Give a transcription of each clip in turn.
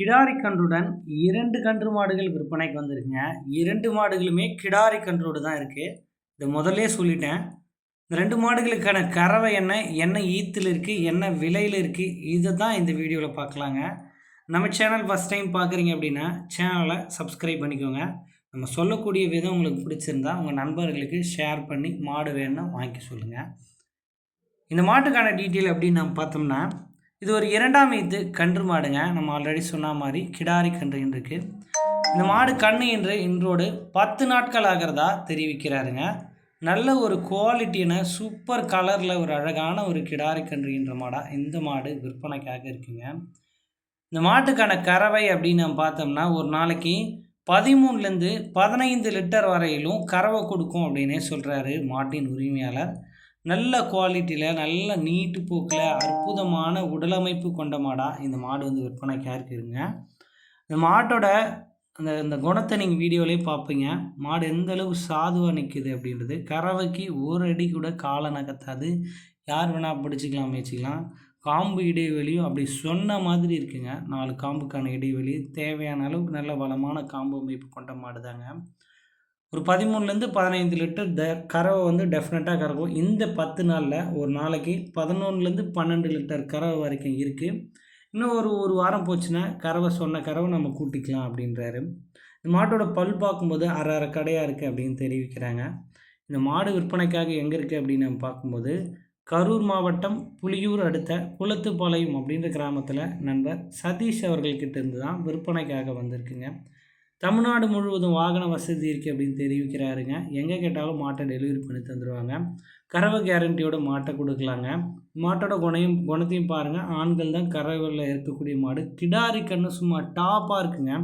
கிடாரி கன்றுடன் இரண்டு கன்று மாடுகள் விற்பனைக்கு வந்திருக்குங்க. இரண்டு மாடுகளுமே கிடாரி கன்றோடு தான் இருக்குது இதை முதல்லே சொல்லிட்டேன். இந்த ரெண்டு மாடுகளுக்கான கறவை என்ன என்ன ஈத்தில் இருக்குது என்ன விலையில் இருக்குது இதை தான் இந்த வீடியோவில் பார்க்கலாங்க. நம்ம சேனல் ஃபஸ்ட் டைம் பார்க்குறீங்க அப்படின்னா சேனலை சப்ஸ்கிரைப் பண்ணிக்கோங்க. நம்ம சொல்லக்கூடிய விதம் உங்களுக்கு பிடிச்சிருந்தா உங்கள் நண்பர்களுக்கு ஷேர் பண்ணி மாடு வேணும்னா வாங்கி சொல்லுங்கள் இந்த மாட்டுக்கான டீட்டெயில் அப்படின்னு நம்ம பார்த்தோம்னா இது ஒரு இரண்டாம் இது கன்று மாடுங்க. நம்ம ஆல்ரெடி சொன்ன மாதிரி கிடாரி கன்று இன்றைக்கு. இந்த மாடு கன்று என்று இன்றோடு பத்து நாட்கள் ஆகிறதா தெரிவிக்கிறாருங்க. நல்ல ஒரு குவாலிட்டியான சூப்பர் கலரில் ஒரு அழகான ஒரு கிடாரி கன்று என்ற மாடாக இந்த மாடு விற்பனைக்காக இருக்குங்க. இந்த மாட்டுக்கான கறவை அப்படின்னு நம்ம பார்த்தோம்னா ஒரு நாளைக்கு பதிமூணுலேருந்து பதினைந்து லிட்டர் வரையிலும் கறவை கொடுக்கும் அப்படின்னே சொல்கிறாரு மாட்டின் உரிமையாளர். நல்ல குவாலிட்டியில் நல்ல நீட்டு போக்கில் அற்புதமான உடலமைப்பு கொண்ட மாடாக இந்த மாடு வந்து விற்பனைக்காக இருக்குதுங்க. இந்த மாட்டோட அந்த இந்த குணத்தை நீங்கள் வீடியோலேயே பார்ப்பீங்க மாடு எந்த அளவு சாதுவாக நிற்குது அப்படின்றது. கறவைக்கு ஒரு அடி கூட காலை நகர்த்தாது. யார் வேணால் பிடிச்சிக்கலாம் வச்சுக்கலாம் காம்பு இடைவெளியும் அப்படி சொன்ன மாதிரி இருக்குங்க. நாலு காம்புக்கான இடைவெளி தேவையான அளவுக்கு நல்ல வளமான காம்பு அமைப்பு கொண்ட மாடு தாங்க ஒரு பதிமூணுலேருந்து பதினைந்து லிட்டர் த கறவை வந்து டெஃபினட்டாக கறக்கும். இந்த பத்து நாளில் ஒரு நாளைக்கு பதினொன்றுலேருந்து பன்னெண்டு லிட்டர் கறவை வரைக்கும் இருக்குது இன்னும் ஒரு ஒரு வாரம் போச்சுன்னா கறவை சொன்ன கறவை நம்ம கூட்டிக்கலாம் அப்படின்றாரு. இந்த மாட்டோட பல் பார்க்கும்போது அரை அரை கடையாக இருக்குது அப்படின்னு தெரிவிக்கிறாங்க. இந்த மாடு விற்பனைக்காக எங்கே இருக்குது அப்படின்னு நம்ம பார்க்கும்போது கரூர் மாவட்டம் புலியூர் அடுத்த குளத்துப்பாளையம் அப்படின்ற கிராமத்தில் நண்பர் சதீஷ் அவர்கள்கிட்ட இருந்து தான் விற்பனைக்காக வந்திருக்குங்க. தமிழ்நாடு முழுவதும் வாகன வசதி இருக்குது அப்படின்னு தெரிவிக்கிறாருங்க. எங்கே கேட்டாலும் மாட்டை டெலிவரி பண்ணி தந்துடுவாங்க கறவை கேரண்டியோட மாட்டை கொடுக்கலாங்க. மாட்டோட குணையும் குணத்தையும் பாருங்கள் ஆண்கள் தான் கறவையில் இருக்கக்கூடிய மாடு. கிடாரி கண்ணு சும்மா டாப்பாக இருக்குங்க.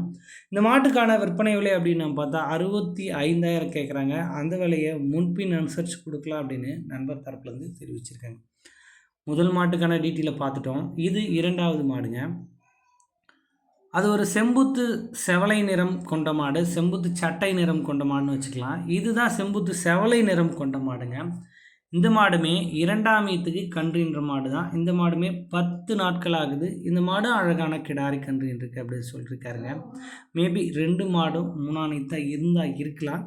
இந்த மாட்டுக்கான விற்பனை விலை அப்படின்னு நம்ம பார்த்தா அறுபத்தி ஐந்தாயிரம் கேட்குறாங்க அந்த விலையை முன்பின் அனுசரித்து கொடுக்கலாம் அப்படின்னு நண்பர் தரப்புலேருந்து தெரிவிச்சிருக்காங்க. முதல் மாட்டுக்கான டீட்டெயிலை பார்த்துட்டோம். இது இரண்டாவது மாடுங்க. அது ஒரு செம்புத்து செவலை நிறம் கொண்ட மாடு செம்புத்து சட்டை நிறம் கொண்ட மாடுன்னு வச்சுக்கலாம். இதுதான் செம்புத்து செவலை நிறம் கொண்ட மாடுங்க. இந்த மாடுமே இரண்டாம் ஈத்துக்கு கன்றுன்ற மாடு தான் இந்த மாடுமே பத்து நாட்கள் ஆகுது. இந்த மாடு அழகான கிடாரி கன்று இருக்கு அப்படின்னு சொல்லியிருக்காருங்க மேபி ரெண்டு மாடும் மூணாம் ஈத்தாக இருந்தால் இருக்கலாம்.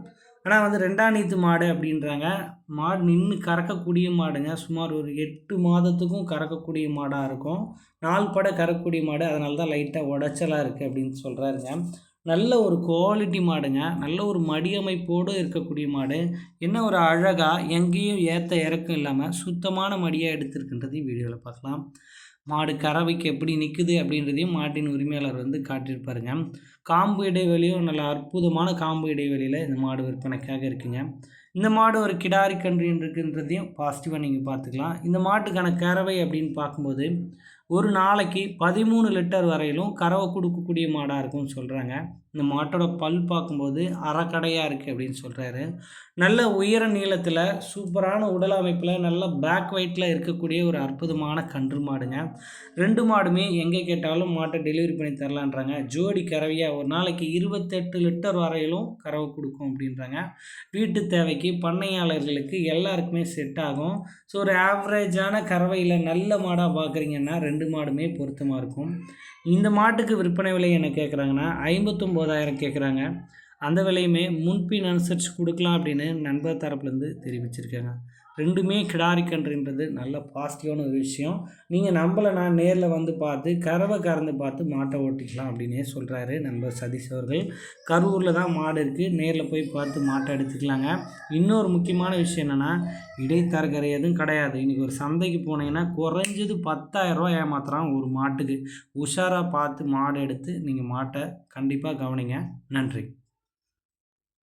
ஆனால் வந்து ரெண்டாம் நீத்து மாடு அப்படின்றாங்க. மாடு நின்று கறக்கக்கூடிய மாடுங்க. சுமார் ஒரு எட்டு மாதத்துக்கும் கறக்கக்கூடிய மாடாக இருக்கும். நாள் பட கறக்கக்கூடிய மாடு. அதனால தான் லைட்டாக உடச்சலாக இருக்குது அப்படின்னு சொல்கிறாருங்க நல்ல ஒரு குவாலிட்டி மாடுங்க. நல்ல ஒரு மடியமைப்போடு இருக்கக்கூடிய மாடு. என்ன ஒரு அழகாக எங்கேயும் ஏற்ற இறக்கம் இல்லாமல் சுத்தமான மடியாக எடுத்திருக்கின்றதையும் வீடியோவில் பார்க்கலாம். மாடு கறவைக்கு எப்படி நிற்குது அப்படின்றதையும் மாட்டின் உரிமையாளர் வந்து காட்டியிருப்பாருங்க. காம்பு இடைவெளியும் நல்ல அற்புதமான காம்பு இடைவெளியில் இந்த மாடு விற்பனைக்காக இருக்குங்க. இந்த மாடு ஒரு கிடாரி கன்று பாசிட்டிவாக நீங்கள் பார்த்துக்கலாம். இந்த மாட்டுக்கான கறவை அப்படின்னு பார்க்கும்போது ஒரு நாளைக்கு பதிமூணு லிட்டர் வரையிலும் கறவை கொடுக்கக்கூடிய மாடாக இருக்கும்னு சொல்கிறாங்க இந்த மாட்டோட பல் பார்க்கும்போது அறக்கடையாக இருக்குது அப்படின்னு சொல்கிறாரு நல்ல உயர நீளத்தில் சூப்பரான உடல் அமைப்பில் நல்ல பேக் வெயிட்டில் இருக்கக்கூடிய ஒரு அற்புதமான கன்று மாடுங்க. ரெண்டு மாடுமே எங்கே கேட்டாலும் மாட்டை டெலிவரி பண்ணி தரலான்றாங்க. ஜோடி கறவையாக ஒரு நாளைக்கு இருபத்தெட்டு லிட்டர் வரையிலும் கறவை கொடுக்கும் அப்படின்றாங்க. வீட்டு தேவைக்கு பண்ணையாளர்களுக்கு எல்லாருக்குமே செட் ஆகும். ஸோ ஒரு ஆவரேஜான கறவையில் நல்ல மாடாக பார்க்குறீங்கன்னா ரெண்டு மாடுமே பொருத்தமாக இருக்கும். இந்த மாட்டுக்கு விற்பனை விலை என்ன கேட்குறாங்கன்னா ஐம்பத்தொம்போதாயிரம் கேட்குறாங்க அந்த விலையுமே முன்பின் அனுசரித்து கொடுக்கலாம் அப்படின்னு நண்பர் தரப்புலேருந்து தெரிவிச்சிருக்காங்க. ரெண்டுமே கிடாரி கன்றுன்றது நல்ல பாசிட்டிவான ஒரு விஷயம். நீங்கள் நம்மளை நான் நேரில் வந்து பார்த்து கறவை கறந்து பார்த்து மாட்டை ஓட்டிக்கலாம் அப்படின்னே சொல்கிறாரு நண்பர் சதீஷ் அவர்கள். கரூரில் தான் மாடு இருக்குது நேரில் போய் பார்த்து மாட்டை எடுத்துக்கலாங்க. இன்னொரு முக்கியமான விஷயம் என்னென்னா இடைத்தரகரை எதுவும் கிடையாது. இன்றைக்கி ஒரு சந்தைக்கு போனீங்கன்னா குறைஞ்சது பத்தாயிரரூவா ஏமாத்துறான் ஒரு மாட்டுக்கு. உஷாராக பார்த்து மாடு எடுத்து நீங்கள் மாட்டை கண்டிப்பாக கவனிங்க. நன்றி.